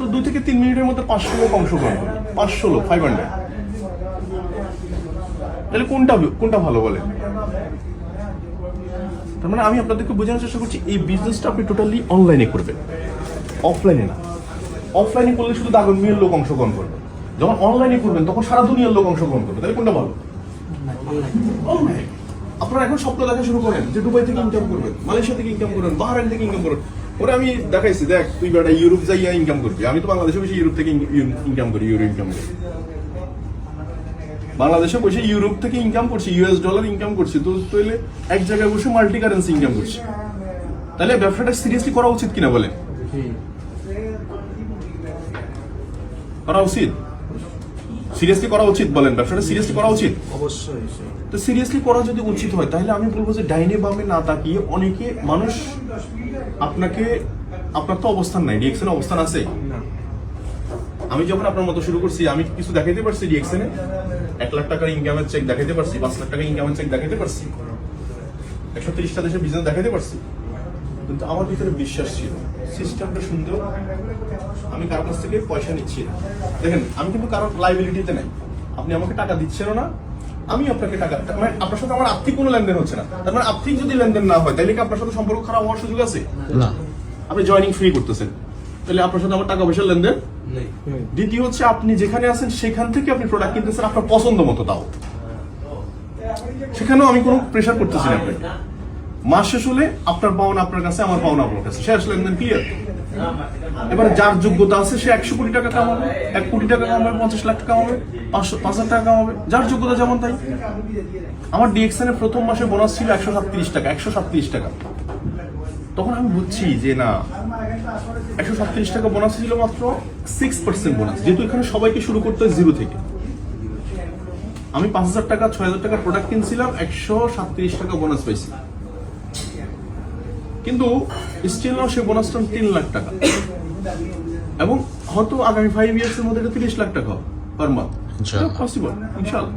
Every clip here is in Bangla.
মাত্র দুই থেকে তিন মিনিটের মধ্যে পাঁচশো লোক অংশগ্রহণ করে পাঁচশো লোক ফাইভ হান্ড্রেড তাহলে কোনটা কোনটা ভালো বলে তার মানে আমি আপনাদেরকে বোঝানোর চেষ্টা করছি, এই বিজনেসটা আপনি টোটালি অনলাইনে করবেন। অফলাইনে না। অফলাইনে করলে শুধু দাগনমিয়ার লোক অংশগ্রহণ করবে। যখন অনলাইনে করবেন, তখন সারা দুনিয়ার লোক অংশগ্রহণ করবে। তাহলে কোনটা ভালো? আপনারা এখন স্বপ্ন দেখা শুরু করেন যে দুবাই থেকে ইনকাম করবেন, মালয়েশিয়া থেকে ইনকাম করবেন, বাহারাইন থেকে ইনকাম করবেন। ওরা আমি দেখাইছি দেখ তুই বেটা ইউরোপ যাইয়া ইনকাম করবি। আমি তো বাংলাদেশে বসে ইউরোপ থেকে ইনকাম করি ইউরো ইনকাম করি। বাংলাদেশে বসে ইউরোপ থেকে ইনকাম করছি ইউএস ডলার ইনকাম করছি তো তাহলে এক জায়গায় বসে মাল্টি কারেন্সি ইনকাম করছি। তাহলে ব্যবসাটা সিরিয়াসলি করা উচিত কিনা বলেন? করা উচিত? সিরিয়াসলি করা উচিত বলেন ব্যবসাটা সিরিয়াসলি করা উচিত? অবশ্যই তো সিরিয়াসলি করা যদি উচিত হয় তাহলে আমি বলব যে ডাইনে বামে না তাকিয়ে অনেকে মানুষ আপনাকে আপনার তো অবস্থান নাই ডিএক্সএন অবস্থান আছে। আমি যখন আপনার মতো শুরু করছি আমি কিছু দেখাইতে পারছি ডিএক্সএন এক লাখ টাকার ইনকামের চেক দেখাইতে পারছি পাঁচ লাখ টাকার ইনকামের চেক দেখাইতে পারছি। একশো তিরিশটা দেশে বিজনেস দেখাইতে পারছি। কিন্তু আমার ভিতরে বিশ্বাস ছিল সিস্টেমটা সুন্দর আমি কারোর কাছ থেকে পয়সা নিচ্ছি না। দেখেন আমি কিন্তু কারোর লাইবিলিটিতে নাই। আপনি আমাকে টাকা দিচ্ছেনও না আমি আপনাকে টাকা মানে আপনার সাথে আমার আর্থিক কোনো লেনদেন হচ্ছে না। তার মানে আর্থিক যদি লেনদেন না হয় তাহলে কি আপনার সাথে সম্পর্ক খারাপ হওয়ার সুযোগ আছে? না। আপনি জয়নিং ফ্রি করতেছেন। তাহলে আপনার সাথে আমার টাকা পয়সার লেনদেন? নেই। দ্বিতীয় হচ্ছে আপনি যেখানে আছেন সেখান থেকে আপনি প্রোডাক্ট কিনতেছেন আপনার পছন্দ মতো তাও। সেখানেও আমি কোনো প্রেশার করতেছি না আপনাকে। মাস শেষ হলে আপনার পাওনা আপনার কাছে, আমার পাওনা আপনার কাছে। শেষ লেনদেন ক্লিয়ার এবার যার যোগ্যতা আছে, সে একশো কোটি টাকা কামাবে, এক কোটি টাকা কামাবে, পঞ্চাশ লাখ টাকা কামাবে, পাঁচশো, পাঁচ হাজার টাকা কামাবে। যার যোগ্যতা যেমন তাই। আমার ডিএক্সএন এর প্রথম মাসে বোনাস ছিল একশো সাতত্রিশ টাকা, একশো সাতত্রিশ টাকা। তখন আমি বুঝছি যে না, একশো সাতত্রিশ টাকা বোনাস ছিল মাত্র সিক্স পার্সেন্ট বোনাস যেহেতু এখানে সবাইকে শুরু করতে হয় জিরো থেকে। আমি পাঁচ হাজার টাকা, ছয় হাজার টাকার প্রোডাক্ট কিনছিলাম, একশো সাতত্রিশ টাকা বোনাস পাইছি। কিন্তু স্টিল নাও সে বোনাসটা তিন লাখ টাকা। এবং হয়তো আগামী ফাইভ ইয়ার্স এর মধ্যে এটা তিরিশ লাখ টাকা পার মান্থ। পসিবল ইনশাল্লাহ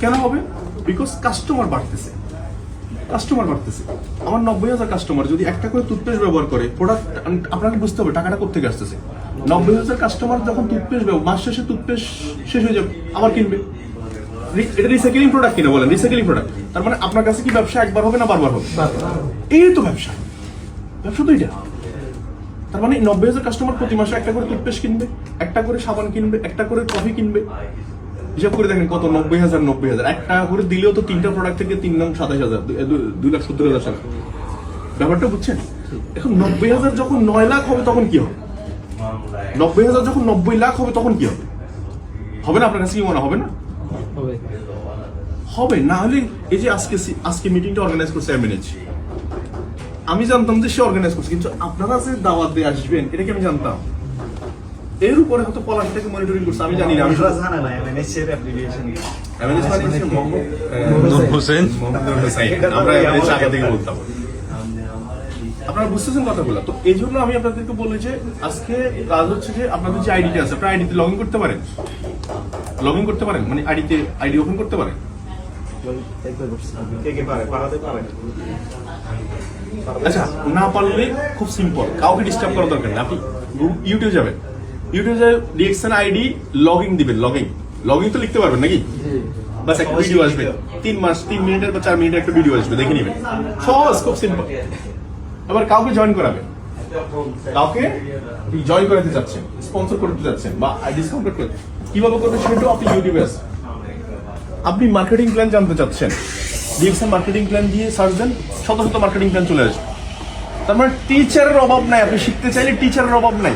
কেন হবে? বিকজ কাস্টমার বাড়তেছে। কাস্টমার বাড়তেছে। আমার নব্বই হাজার কাস্টমার যদি একটা করে টুথপেস্ট ব্যবহার করে প্রোডাক্ট আপনাকে বুঝতে হবে টাকাটা কোথেকে আসতেছে। নব্বই হাজার কাস্টমার যখন টুথপেস্ট ব্যবহার মাস শেষে টুথপেস্ট শেষ হয়ে যাবে আবার কিনবে। এটা রিসাইকেলিং প্রোডাক্ট কিনা বলেন রিসাইকেলিং প্রোডাক্ট তার মানে আপনার কাছে কি ব্যবসা একবার হবে না বারবার হবে? এই তো ব্যবসা। ব্যবসা তো এটা। তার মানে নব্বই হাজার কাস্টমার প্রতি মাসে একটা করে টুথপেস্ট কিনবে, একটা করে সাবান কিনবে, একটা করে কফি কিনবে। হিসাব করে দেখেন কত, নব্বই হাজার নব্বই হাজার। এক টাকা করে দিলেও তো তিনটা প্রোডাক্ট থেকে তিন নাম সাতাশ হাজার দুই লাখ সত্তর হাজার টাকা ব্যাপারটা বুঝছেন? এখন নব্বই হাজার যখন নয় লাখ হবে তখন কি হবে? নব্বই হাজার যখন নব্বই লাখ হবে তখন কি হবে? হবে না? আপনার কাছে কি মনে হবে না? হবে। হবে না হলে এই যে আজকে সি- আজকে মিটিংটা অর্গানাইজ করছে এমএনএচ আমি জানতাম যে সে অর্গানাইজ করছে কিন্তু আপনারা যে দাওয়াত দিয়ে আসবেন এটা কি আমি জানতাম? এর উপরে হয়তো পলাশটাকে মনিটরিং করছে আমি জানি না আমি জানা না এমএনএস এর অ্যাপ্লিকেশন MNH মানে হচ্ছে মোহাম্মদ, হোসেন? মোহাম্মদ হোসাইন। আমরা MNH আগে থেকে বলতাম। আপনারা বুঝতেছেন কথাগুলো? তো এই জন্য আমি আপনাদেরকে বলি যে আজকে কাজ হচ্ছে যে আপনাদের যে আইডিটা আছে আপনার আইডিতে লগ ইন করতে পারেন। লগ ইন করতে পারেন? মানে আইডিতে আইডি ওপেন করতে পারেন? আচ্ছা না পারলে খুব সিম্পল কাউকে ডিস্টার্ব করার দরকার নেই। আপনি ইউটিউবে যাবেন। ইউটিউবে ডিএক্সএন আইডি লগ ইন দিবেন লগ ইন লগ ইন তো লিখতে পারবেন নাকি? বাস একটা ভিডিও আসবে। তিন মাস, তিন মিনিটের বা চার মিনিটের একটা ভিডিও আসবে, দেখে নেবেন। সহজ, খুব সিম্পল এবার কাউকে জয়েন করাবেন। কাউকে জয়েন দিতে চাচ্ছেন স্পন্সর করতে চাচ্ছেন বা ডিসকাউন্ট করতে কীভাবে করবেন সেটাও আপনি ইউটিউবে আছে। আপনি মার্কেটিং প্ল্যান জানতে চাচ্ছেন ডিএক্সএম মার্কেটিং প্ল্যান দিয়ে সার্চ দেন, শত শত মার্কেটিং প্ল্যান চলে আসবে। তার মানে টিচারের অভাব নাই, আপনি শিখতে চাইলে টিচারের অভাব নাই।